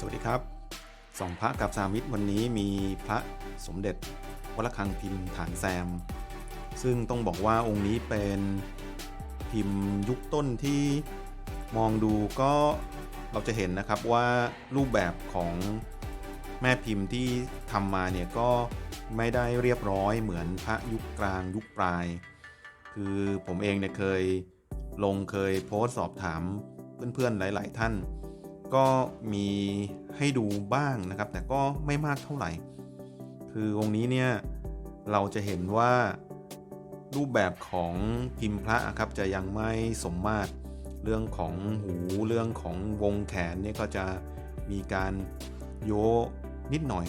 สวัสดีครับสองพระกับสามิตรวันนี้มีพระสมเด็จวัดระฆังพิมพ์ฐานแซม ซึ่งต้องบอกว่าองค์นี้เป็นพิมพ์ยุคต้นที่มองดูก็เราจะเห็นนะครับว่ารูปแบบของแม่พิมพ์ที่ทำมาเนี่ยก็ไม่ได้เรียบร้อยเหมือนพระยุคกลางยุคปลาย คือผมเองเนี่ยเคยลงเคยโพสต์สอบถามเพื่อนๆหลาย ๆ ท่าน ก็มีให้ดูบ้างนะครับ แต่ก็ไม่มากเท่าไหร่ คือองค์นี้เนี่ยเราจะเห็นว่ารูปแบบของพิมพ์พระครับจะยังไม่สมมาตรเรื่องของหูเรื่องของวงแขนเนี่ยก็จะมีการโยนิดหน่อย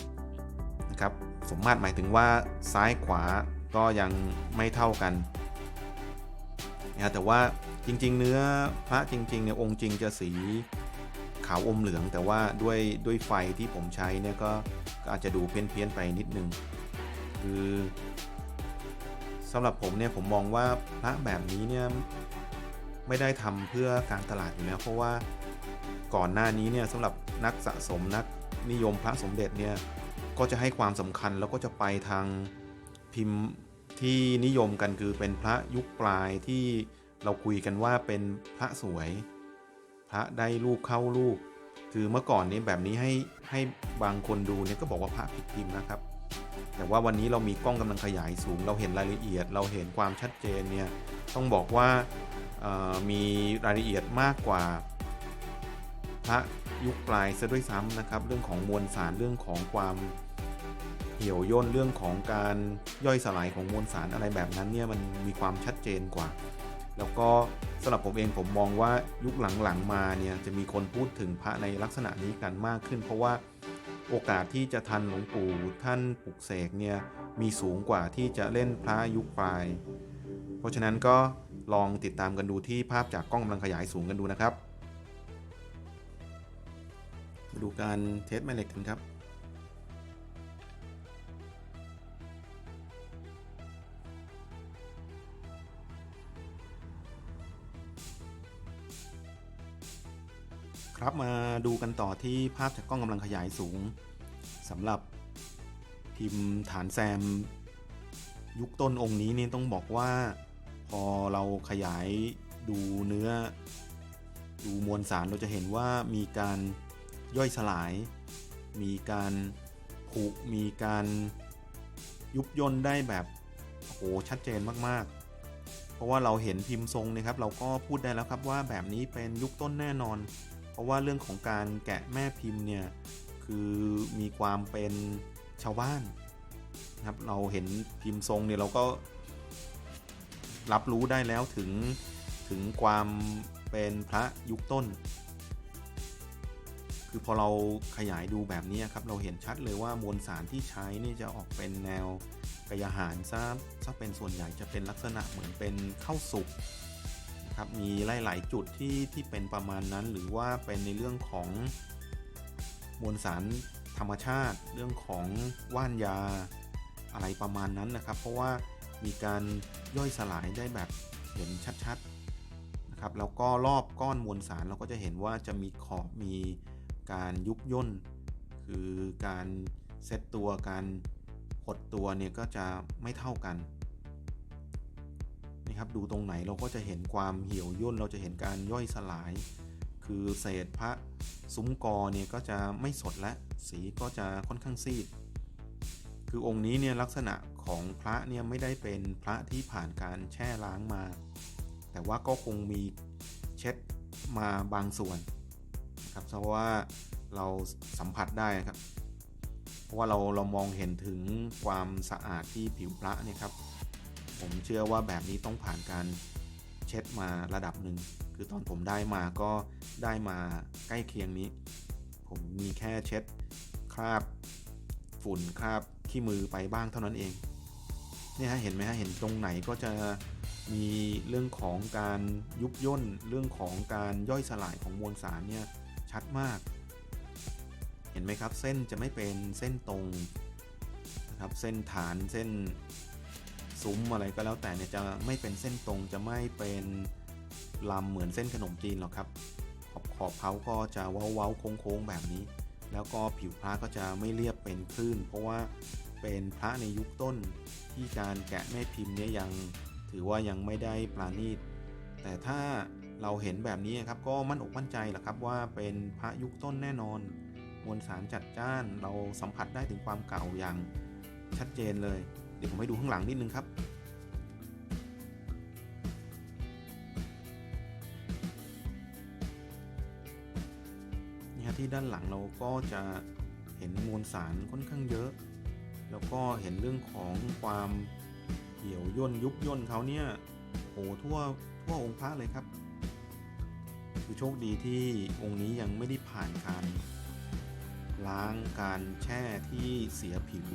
นะครับสมมาตรหมายถึงว่าซ้ายขวาก็ยังไม่เท่ากันนะแต่ว่าจริงๆ เนื้อพระจริงๆเนี่ยองค์จริงจะสี ขาวอมเหลือง แต่ว่าด้วยด้วยไฟที่ผมใช้เนี่ยก็อาจจะดูเพี้ยนเพียนๆไปนิดนึง คือสำหรับผมเนี่ยผมมองว่าพระแบบนี้เนี่ยไม่ได้ทำเพื่อการตลาดอยู่แล้วเพราะว่าก่อนหน้านี้เนี่ยสำหรับนักสะสมนักนิยมพระสมเด็จเนี่ยก็จะให้ความสำคัญแล้วก็จะไปทางพิมพ์ที่นิยมกันคือเป็นพระยุคปลายที่เราคุยกันว่าเป็นพระสวย พระได้รูปเข้ารูป คือเมื่อก่อนนี้แบบนี้ให้ให้บางคนดูเนี่ยก็บอกว่าพระผิดพิมพ์นะครับ แต่ว่าวันนี้เรามีกล้องกำลังขยายสูง เราเห็นรายละเอียด เราเห็นความชัดเจนเนี่ยต้องบอกว่ามีรายละเอียดมากกว่าพระยุคปลายซะด้วยซ้ำนะครับ เรื่องของมวลสารเรื่องของความเหี่ยวย่นเรื่องของการย่อยสลายของมวลสารอะไรแบบนั้นเนี่ยมันมีความชัดเจนกว่า แล้วก็ สำหรับผมเองผมมองว่ายุคหลังๆมาเนี่ยจะมีคนพูดถึงพระในลักษณะนี้กันมากขึ้น เพราะว่าโอกาสที่จะทันหลวงปู่ท่านปลุกเสกเนี่ยมีสูงกว่าที่จะเล่นพระยุคปลาย เพราะฉะนั้นก็ลองติดตามกันดูที่ภาพจากกล้องกำลังขยายสูงกันดูนะครับมาดูการเทสแม่เหล็กกันครับ ครับมาดูกันต่อที่ภาพจากกล้องกำลังขยายสูงสำหรับพิมพ์ฐานแซม ยุคต้นองค์นี้นี่ต้องบอกว่า พอเราขยายดูเนื้อ ดูมวลสารเราจะเห็นว่ามีการย่อยสลาย มีการผุมีการยุบย่นได้แบบโหชัดเจนมากๆ เพราะว่าเราเห็นพิมพ์ทรงเนะครับ เราก็พูดได้แล้วครับว่าแบบนี้เป็นยุคต้นแน่นอน ราะว่าเรื่องของการแกะแม่พิมพ์เนี่ยคือมีความเป็นชาวบ้านนะครับเราเห็นพิมพ์ทรงเนี่ยเราก็รับรู้ได้แล้วถึงถึงความเป็นพระยุคต้น คือพอเราขยายดูแบบนี้ครับเราเห็นชัดเลยว่ามวลสารที่ใช้นี่จะออกเป็นแนวกายอาหารซะซะเป็นส่วนใหญ่จะเป็นลักษณะเหมือนเป็นข้าวสุก นะครับ มีหลาย ๆ จุดที่ที่เป็นประมาณนั้น หรือว่าเป็นในเรื่องของมวลสารธรรมชาติ เรื่องของว่านยาอะไรประมาณนั้นนะครับ เพราะว่ามีการย่อยสลายได้แบบเห็นชัด ๆ นะครับ แล้วก็รอบก้อนมวลสารเราก็จะเห็นว่าจะมีขอบมีการยุบย่น คือการเซตตัวการหดตัวเนี่ยก็จะไม่เท่ากัน นะครับดูตรงไหนเราก็จะเห็นความเหี่ยวย่นเราจะเห็นการย่อยสลาย คือเศษพระซุ้มกอเนี่ยก็จะไม่สดและสีก็จะค่อนข้างซีด คือองค์นี้เนี่ยลักษณะของพระเนี่ยไม่ได้เป็นพระที่ผ่านการแช่ล้างมา แต่ว่าก็คงมีเช็ดมาบางส่วนนะครับเพราะว่าเราสัมผัสได้ครับ เพราะว่าเราเรามองเห็นถึงความสะอาดที่ผิวพระเนี่ยครับ ผมเชื่อว่าแบบนี้ต้องผ่านการเช็ดมาระดับหนึ่ง คือตอนผมได้มาก็ได้มาใกล้เคียงนี้ ผมมีแค่เช็ดคราบฝุ่นคราบขี้มือไปบ้างเท่านั้นเอง เนี่ยฮะเห็นไหมฮะเห็นตรงไหนก็จะมีเรื่องของการยุบย่นเรื่องของการย่อยสลายของมวลสารเนี่ยชัดมาก เห็นไหมครับเส้นจะไม่เป็นเส้นตรงนะครับเส้นฐานเส้น ซุ้มอะไรก็แล้วแต่เนี่ยจะไม่เป็นเส้นตรงจะไม่เป็นลำเหมือนเส้นขนมจีนหรอกครับ ขอบขอบเขาก็จะเว้าๆโค้งๆแบบนี้ แล้วก็ผิวพระก็จะไม่เรียบเป็นคลื่น เพราะว่าเป็นพระในยุคต้นที่การแกะแม่พิมพ์เนี่ยยังถือว่ายังไม่ได้ปราณีต แต่ถ้าเราเห็นแบบนี้ครับก็มั่นอกมั่นใจแหละครับว่าเป็นพระยุคต้นแน่นอน มวลสารจัดจ้านเราสัมผัสได้ถึงความเก่าอย่างชัดเจนเลย เดี๋ยวผมให้ดูข้างหลังนิดนึงครับนี่ฮะที่ด้านหลังเราก็จะเห็นมวลสารค่อนข้างเยอะ แล้วก็เห็นเรื่องของความเหี่ยวย่นยุบย่นเขาเนี่ยโอ้ทั่วทั่วองค์พระเลยครับ คือโชคดีที่องค์นี้ยังไม่ได้ผ่านการล้างการแช่ที่เสียผิว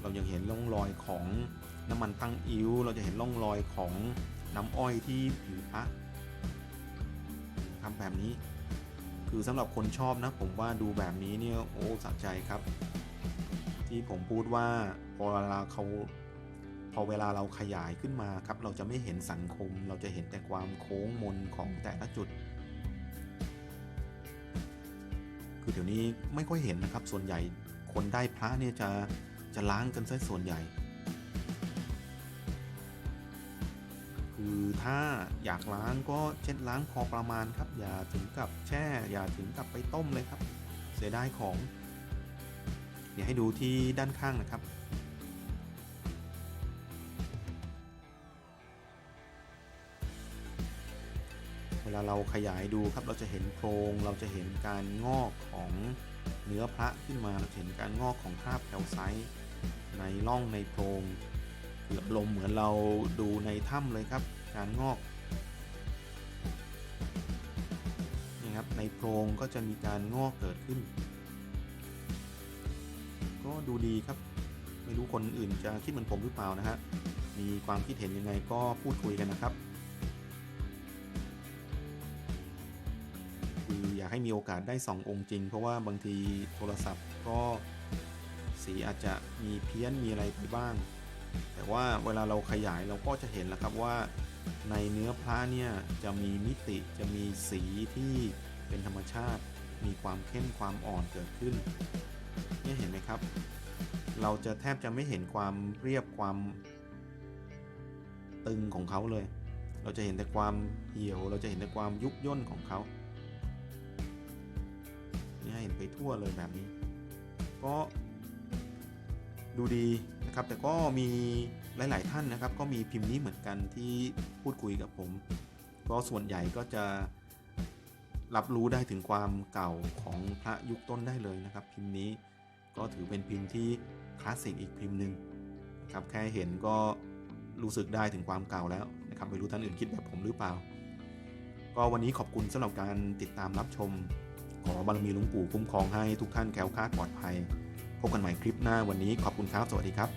เรายังเห็นร่องรอยของน้ำมันตั้งอิ้ว เราจะเห็นร่องรอยของน้ำอ้อยที่ผิวพระทำแบบนี้ คือสำหรับคนชอบนะ ผมว่าดูแบบนี้เนี่ยโอ้สะใจครับ ที่ผมพูดว่าพอเวลาเขาพอเวลาเราขยายขึ้นมาครับ เราจะไม่เห็นสันคม เราจะเห็นแต่ความโค้งมนของแต่ละจุด คือเดี๋ยวนี้ไม่ค่อยเห็นนะครับ ส่วนใหญ่คนได้พระเนี่ยจะ จะล้างกันซะส่วนใหญ่ คือถ้าอยากล้างก็เช็ดล้างพอประมาณครับ อย่าถึงกับแช่ อย่าถึงกับไปต้มเลยครับ เสียดายของ เดี๋ยวให้ดูที่ด้านข้างนะครับเวลาเราขยายดูครับเราจะเห็นโครงเราจะเห็นการงอกของ เนื้อพระขึ้นมาเราเห็นการงอกของคราบแคลไซต์ในร่องในโพรงคืออารมเหมือนเราดูในถ้ำเลยครับ การงอกนี่ครับในโพรงก็จะมีการงอกเกิดขึ้น ก็ดูดีครับ ไม่รู้คนอื่นจะคิดเหมือนผมหรือเปล่านะฮะมีความคิดเห็นยังไงก็พูดคุยกันนะครับ อยากให้มีโอกาสได้สององค์จริง เพราะว่าบางทีโทรศัพท์ก็สีอาจจะมีเพี้ยนมีอะไรไปบ้าง แต่ว่าเวลาเราขยายเราก็จะเห็นแล้วครับว่า ในเนื้อพระเนี่ยจะมีมิติจะมีสีที่เป็นธรรมชาติ มีความเข้มความอ่อนเกิดขึ้นนี่เห็นไหมครับ เราจะแทบจะไม่เห็นความเรียบความตึงของเขาเลย เราจะเห็นแต่ความเหี่ยว เราจะเห็นแต่ความยุบย่นของเขา นี้เห็นไปทั่วเลยแบบนี้ ก็ดูดีนะครับ แต่ก็มีหลาย ๆ ท่านนะครับ ก็มีพิมพ์นี้เหมือนกันที่พูดคุยกับผม ก็ส่วนใหญ่ก็จะรับรู้ได้ถึงความเก่าของพระยุคต้นได้เลยนะครับ พิมพ์นี้ก็ถือเป็นพิมพ์ที่คลาสสิกอีกพิมพ์หนึ่งนะครับแค่เห็นก็รู้สึกได้ถึงความเก่าแล้วนะครับไม่รู้ท่านอื่นคิดแบบผมหรือเปล่า ก็วันนี้ขอบคุณสำหรับการติดตามรับชม ขอบารมีหลวงปู่คุ้มครองให้ทุกท่านแคล้วคลาดปลอดภัย พบกันใหม่คลิปหน้าวันนี้ขอบคุณครับ สวัสดีครับ